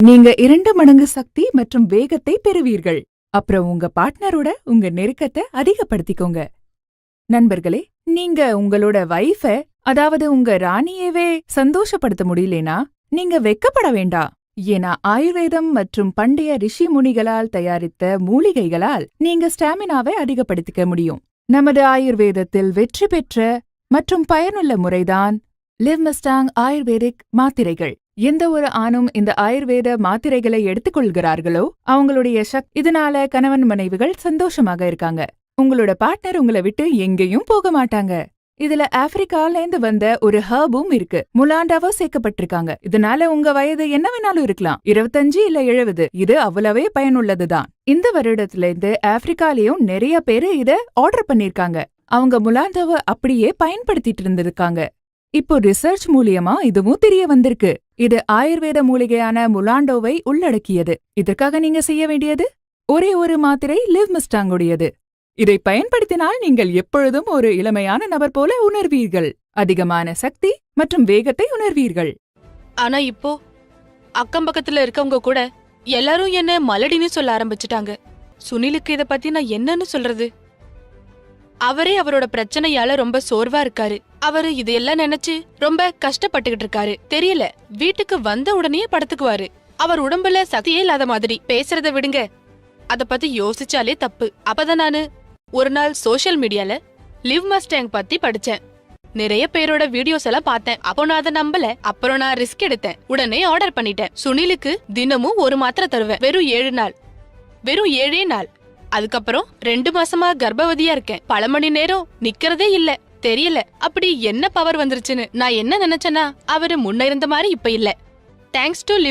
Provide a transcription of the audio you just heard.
நீங்க இரண்டு மடங்கு சக்தி மற்றும் வேகத்தை பெறுவீர்கள். அப்புறம் உங்க பார்ட்னரோட உங்க நெருக்கத்தை அதிகப்படுத்திக்கோங்க. நண்பர்களே நீங்க உங்களோட வைஃப அதாவது உங்க ராணியவே சந்தோஷப்படுத்த முடியலனா நீங்க வெக்கப்பட வேண்டாம் ஏன்னா ஆயுர்வேதம் மற்றும் பண்டைய ரிஷி முனிகளால் தயாரித்த மூலிகைகளால் நீங்க ஸ்டாமினாவை அதிகப்படுத்திக்க முடியும். நமது ஆயுர்வேதத்தில் வெற்றி பெற்ற மற்றும் பயனுள்ள முறைதான் லிவ்மஸ்டாங் ஆயுர்வேதிக் மாத்திரைகள். எந்த ஒரு ஆணும் இந்த ஆயுர்வேத மாத்திரைகளை எடுத்துக்கொள்கிறார்களோ அவங்களுடைய சக் இதனால கணவன் மனைவிகள் சந்தோஷமாக இருக்காங்க. உங்களோட பார்ட்னர் உங்களை விட்டு எங்கேயும் போக மாட்டாங்க. இதுல ஆப்பிரிக்கால இருந்து வந்த ஒரு ஹர்பும் இருக்கு. முலாண்டாவோ சேர்க்கப்பட்டிருக்காங்க. இதனால உங்க வயது என்ன வேணாலும் இருக்கலாம். இருபத்தஞ்சு இல்ல எழுபது இது அவ்வளவே பயனுள்ளதுதான். இந்த வருடத்துல இருந்து ஆப்பிரிக்காலேயும் நிறைய பேரு இத ஆர்டர் பண்ணிருக்காங்க. அவங்க முலாண்டாவை அப்படியே பயன்படுத்திட்டு இருந்திருக்காங்க. இப்போ ரிசர்ச் மூலியமா இதுவும் தெரிய வந்திருக்கு. இது ஆயுர்வேத மூலிகையான முலாண்டோவை உள்ளடக்கியது. இதற்காக நீங்க செய்ய வேண்டியது? ஒரே ஒரு மாத்திரை லிவ் மிஸ்டாங்குடையது. இதை பயன்படுத்தினால் நீங்கள் எப்பொழுதும் ஒரு இளமையான நபர் போல உணர்வீர்கள். அதிகமான சக்தி மற்றும் வேகத்தை உணர்வீர்கள். ஆனா இப்போ அக்கம் பக்கத்துல இருக்கவங்க கூட எல்லாரும் என்ன மலடின்னு சொல்ல ஆரம்பிச்சிட்டாங்க. சுனிலுக்கு இத பத்தி நான் என்னன்னு சொல்றது? அவரே அவரோட பிரச்சனையால ரொம்ப சோர்வா இருக்காரு. அவரு இதையெல்லாம் நினைச்சு ரொம்ப கஷ்டப்பட்டுகிட்டு இருக்காரு. தெரியல. வீட்டுக்கு வந்த உடனே படுத்துக்குவாரு. அவர் உடம்புல சக்தியே இல்லாத மாதிரி. பேசுறத விடுங்க. அத பத்தி யோசிச்சாலே தப்பு. அப்பதான் நானு ஒரு நாள் சோஷியல் மீடியால லிவ் மஸ்டேங் பத்தி படிச்சேன். நிறைய பேரோட வீடியோஸ் எல்லாம் பார்த்தேன். அப்போ நான் அதை நம்பல. அப்புறம் நான் ரிஸ்க் எடுத்தேன். உடனே ஆர்டர் பண்ணிட்டேன். சுனிலுக்கு தினமும் ஒரு மாத்திரை தருவேன். வெறும் ஏழு நாள். வெறும் ஏழே நாள். அதுக்கப்புறம் ரெண்டு மாசமா கர்ப்பவதியா இருக்கேன். பல மணி நேரம் நிக்கிறதே இல்ல. தெரியல. அப்படி என்ன பவர் வந்துருச்சுன்னு நான் என்ன நினைச்சேன்னா அவரு முன்ன இருந்த மாதிரி இப்ப இல்ல. Thanks to